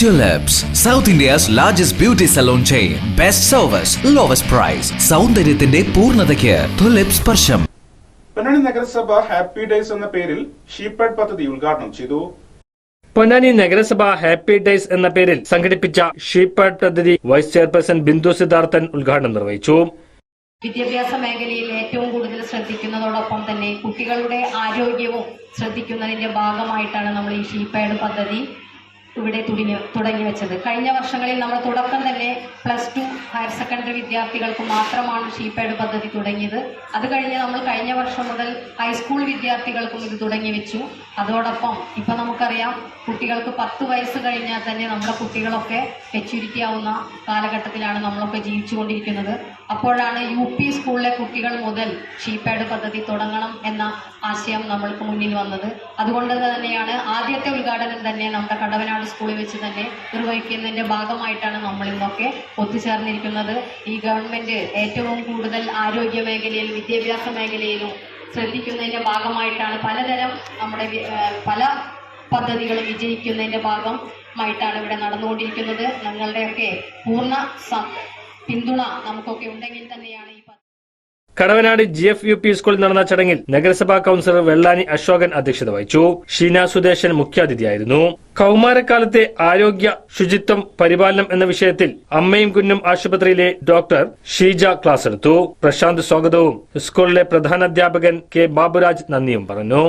Tulips, south India's largest beauty salon chain. Best service, lowest price സൗന്ദര്യത്തിന്റെ പൂർണതയ്ക്ക് tulips സ്പർശം. പൊന്നാനി നഗരസഭ ഹാപ്പി ഡേയ്സ് എന്ന പേരിൽ ഷീപ്പാഡ് പദ്ധതി ഉദ്ഘാടനം ചെയ്തു. പൊന്നാനി നഗരസഭ ഹാപ്പി ഡേയ്സ് എന്ന പേരിൽ സംഘടിപ്പിച്ച ഷീപ്പാഡ് പദ്ധതി വൈസ് ചെയർപേഴ്സൺ ബിന്ദു സിദ്ധാർത്ഥൻ ഉദ്ഘാടനം നിർവഹിച്ചു. വിദ്യാഭ്യാസ മേഖലയിൽ ഏറ്റവും കൂടുതൽ ശ്രദ്ധിക്കുന്നതോടൊപ്പം തന്നെ കുട്ടികളുടെ ആരോഗ്യവും ശ്രദ്ധിക്കുന്നതിന്റെ ഭാഗമായിട്ടാണ് നമ്മൾ ഈ ഷീപ്പാഡ് പദ്ധതി ഇവിടെ തുടങ്ങി തുടങ്ങി വെച്ചത്. കഴിഞ്ഞ വർഷങ്ങളിൽ നമ്മൾ തുടക്കം തന്നെ പ്ലസ് ടു ഹയർ സെക്കൻഡറി വിദ്യാർത്ഥികൾക്ക് മാത്രമാണ് ഷീപ്പേഡ് പദ്ധതി തുടങ്ങിയത്. അത് കഴിഞ്ഞ് നമ്മൾ കഴിഞ്ഞ വർഷം മുതൽ ഹൈസ്കൂൾ വിദ്യാർത്ഥികൾക്കും ഇത് തുടങ്ങി വെച്ചു. അതോടൊപ്പം ഇപ്പൊ നമുക്കറിയാം കുട്ടികൾക്ക് പത്ത് വയസ്സ് കഴിഞ്ഞാൽ തന്നെ നമ്മുടെ കുട്ടികളൊക്കെ മെച്യൂരിറ്റി ആവുന്ന കാലഘട്ടത്തിലാണ് നമ്മളൊക്കെ ജീവിച്ചുകൊണ്ടിരിക്കുന്നത്. അപ്പോഴാണ് യു പി സ്കൂളിലെ കുട്ടികൾ മുതൽ ഷീപാഡ് പദ്ധതി തുടങ്ങണം എന്ന ആശയം നമ്മൾക്ക് മുന്നിൽ വന്നത്. അതുകൊണ്ട് തന്നെയാണ് ആദ്യത്തെ ഉദ്ഘാടനം തന്നെ നമ്മുടെ കടവനാട് സ്കൂളിൽ വെച്ച് തന്നെ നിർവഹിക്കുന്നതിന്റെ ഭാഗമായിട്ടാണ് നമ്മളിന്നൊക്കെ ഒത്തുചേർന്നിരിക്കുന്നത്. ഈ ഗവൺമെന്റ് ഏറ്റവും കൂടുതൽ ആരോഗ്യ മേഖലയിൽ വിദ്യാഭ്യാസ മേഖലയിലും ശ്രദ്ധിക്കുന്നതിന്റെ ഭാഗമായിട്ടാണ് പലതരം നമ്മുടെ പല പദ്ധതികൾ വിജയിക്കുന്നതിന്റെ ഭാഗമായിട്ടാണ് ഇവിടെ നടന്നുകൊണ്ടിരിക്കുന്നത്. ഞങ്ങളുടെയൊക്കെ പൂർണ പിന്തുണ നമുക്കൊക്കെ ഉണ്ടെങ്കിൽ തന്നെയാണ് ഈ Kadavanad G F U P സ്കൂളിൽ നടന്ന ചടങ്ങിൽ നഗരസഭാ കൌൺസിലർ വെള്ളാനി അശോകൻ അധ്യക്ഷത വഹിച്ചു. ഷീന സുദേശൻ മുഖ്യാതിഥിയായിരുന്നു. കൌമാരക്കാലത്തെ ആരോഗ്യ ശുചിത്വം പരിപാലനം എന്ന വിഷയത്തിൽ അമ്മയും കുഞ്ഞും ആശുപത്രിയിലെ ഡോക്ടർ ഷീജ ക്ലാസ് എടുത്തു. പ്രശാന്ത് സ്വാഗതവും. സ്കൂളിലെ പ്രധാനാധ്യാപകൻ കെ ബാബുരാജ് നന്ദിയും പറഞ്ഞു.